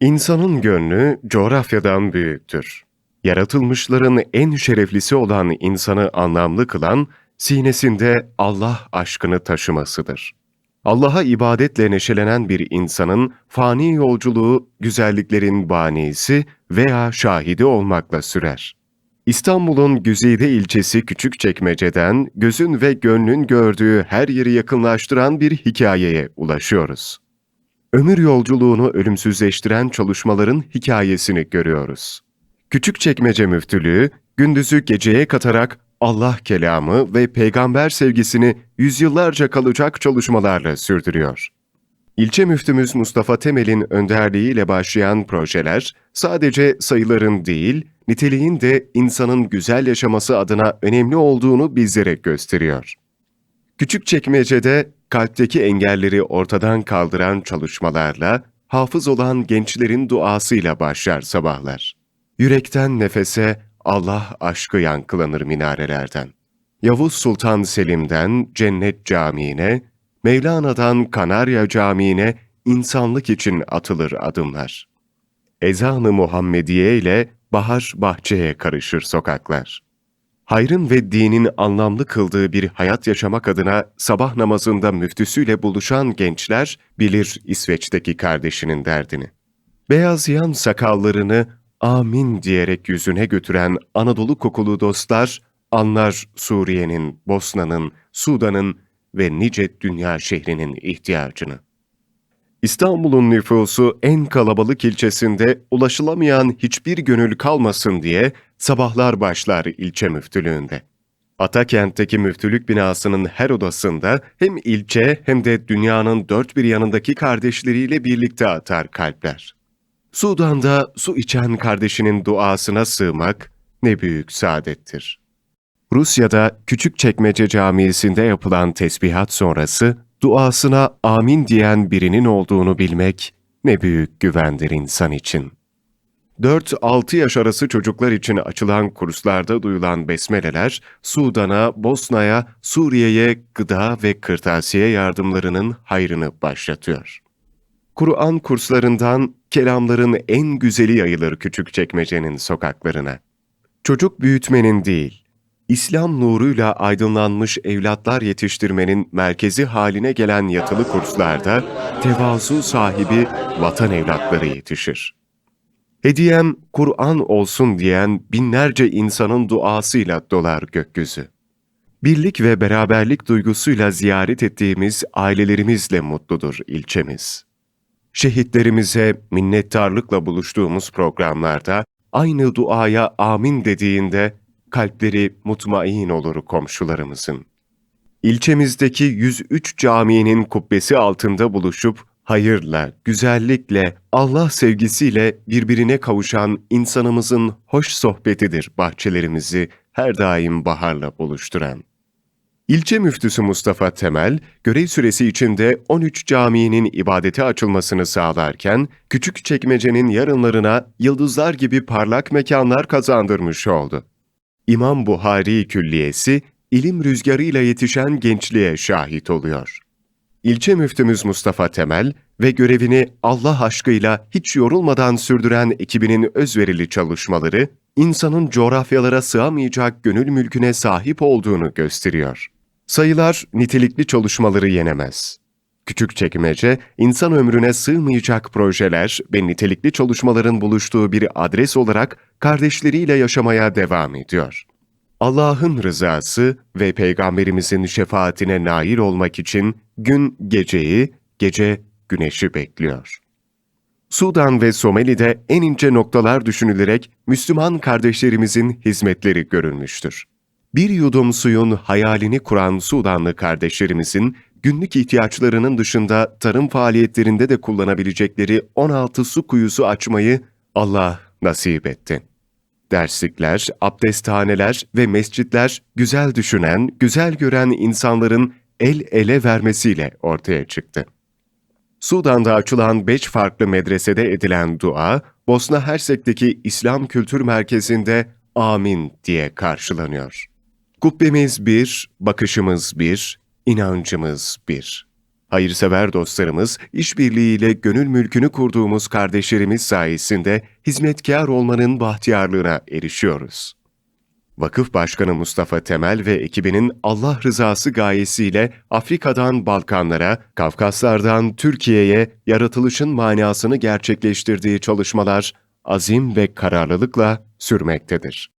İnsanın gönlü coğrafyadan büyüktür. Yaratılmışların en şereflisi olan insanı anlamlı kılan, sinesinde Allah aşkını taşımasıdır. Allah'a ibadetle neşelenen bir insanın fani yolculuğu güzelliklerin banisi veya şahidi olmakla sürer. İstanbul'un Güzide ilçesi Küçükçekmece'den gözün ve gönlün gördüğü her yeri yakınlaştıran bir hikayeye ulaşıyoruz. Ömür yolculuğunu ölümsüzleştiren çalışmaların hikayesini görüyoruz. Küçükçekmece Müftülüğü, gündüzü geceye katarak Allah kelamı ve peygamber sevgisini yüzyıllarca kalacak çalışmalarla sürdürüyor. İlçe müftümüz Mustafa Temel'in önderliğiyle başlayan projeler sadece sayıların değil, niteliğin de insanın güzel yaşaması adına önemli olduğunu bizlere gösteriyor. Küçükçekmece'de kalpteki engelleri ortadan kaldıran çalışmalarla, hafız olan gençlerin duasıyla başlar sabahlar. Yürekten nefese Allah aşkı yankılanır minarelerden. Yavuz Sultan Selim'den Cennet Camii'ne, Mevlana'dan Kanarya Camii'ne insanlık için atılır adımlar. Ezan-ı Muhammediye ile bahar bahçeye karışır sokaklar. Hayrın ve dinin anlamlı kıldığı bir hayat yaşamak adına sabah namazında müftüsüyle buluşan gençler bilir İsveç'teki kardeşinin derdini. Beyazlayan sakallarını amin diyerek yüzüne götüren Anadolu kokulu dostlar anlar Suriye'nin, Bosna'nın, Sudan'ın ve nice dünya şehrinin ihtiyacını. İstanbul'un nüfusu en kalabalık ilçesinde ulaşılamayan hiçbir gönül kalmasın diye sabahlar başlar ilçe müftülüğünde. Atakent'teki müftülük binasının her odasında hem ilçe hem de dünyanın dört bir yanındaki kardeşleriyle birlikte atar kalpler. Sudan'da su içen kardeşinin duasına sığmak ne büyük saadettir. Rusya'da Küçükçekmece Camii'sinde yapılan tesbihat sonrası duasına amin diyen birinin olduğunu bilmek ne büyük güvendir insan için. 4-6 yaş arası çocuklar için açılan kurslarda duyulan besmeleler, Sudan'a, Bosna'ya, Suriye'ye gıda ve kırtasiye yardımlarının hayrını başlatıyor. Kur'an kurslarından kelamların en güzeli yayılır Küçükçekmece'nin sokaklarına. Çocuk büyütmenin değil, İslam nuruyla aydınlanmış evlatlar yetiştirmenin merkezi haline gelen yatılı kurslarda tevazu sahibi vatan evlatları yetişir. Hediyem Kur'an olsun diyen binlerce insanın duasıyla dolar gökyüzü. Birlik ve beraberlik duygusuyla ziyaret ettiğimiz ailelerimizle mutludur ilçemiz. Şehitlerimize minnettarlıkla buluştuğumuz programlarda aynı duaya amin dediğinde kalpleri mutmain olur komşularımızın. İlçemizdeki 103 caminin kubbesi altında buluşup hayırla, güzellikle, Allah sevgisiyle birbirine kavuşan insanımızın hoş sohbetidir bahçelerimizi her daim baharla buluşturan. İlçe müftüsü Mustafa Temel, görev süresi içinde 13 caminin ibadete açılmasını sağlarken, küçük çekmecenin yarınlarına yıldızlar gibi parlak mekanlar kazandırmış oldu. İmam Buhari Külliyesi, ilim rüzgarıyla yetişen gençliğe şahit oluyor. İlçe müftümüz Mustafa Temel ve görevini Allah aşkıyla hiç yorulmadan sürdüren ekibinin özverili çalışmaları, insanın coğrafyalara sığamayacak gönül mülküne sahip olduğunu gösteriyor. Sayılar nitelikli çalışmaları yenemez. Küçük çekmece, insan ömrüne sığmayacak projeler ve nitelikli çalışmaların buluştuğu bir adres olarak kardeşleriyle yaşamaya devam ediyor. Allah'ın rızası ve Peygamberimizin şefaatine nail olmak için gün geceyi, gece güneşi bekliyor. Sudan ve Somali'de en ince noktalar düşünülerek Müslüman kardeşlerimizin hizmetleri görülmüştür. Bir yudum suyun hayalini kuran Sudanlı kardeşlerimizin günlük ihtiyaçlarının dışında tarım faaliyetlerinde de kullanabilecekleri 16 su kuyusu açmayı Allah nasip etti. Derslikler, abdesthaneler ve mescitler güzel düşünen, güzel gören insanların el ele vermesiyle ortaya çıktı. Sudan'da açılan beş farklı medresede edilen dua, Bosna Hersek'teki İslam Kültür Merkezi'nde amin diye karşılanıyor. Kubbemiz bir, bakışımız bir, inancımız bir. Hayırsever dostlarımız, işbirliğiyle gönül mülkünü kurduğumuz kardeşlerimiz sayesinde hizmetkar olmanın bahtiyarlığına erişiyoruz. Vakıf Başkanı Mustafa Temel ve ekibinin Allah rızası gayesiyle Afrika'dan Balkanlara, Kafkaslardan Türkiye'ye yaratılışın manasını gerçekleştirdiği çalışmalar azim ve kararlılıkla sürmektedir.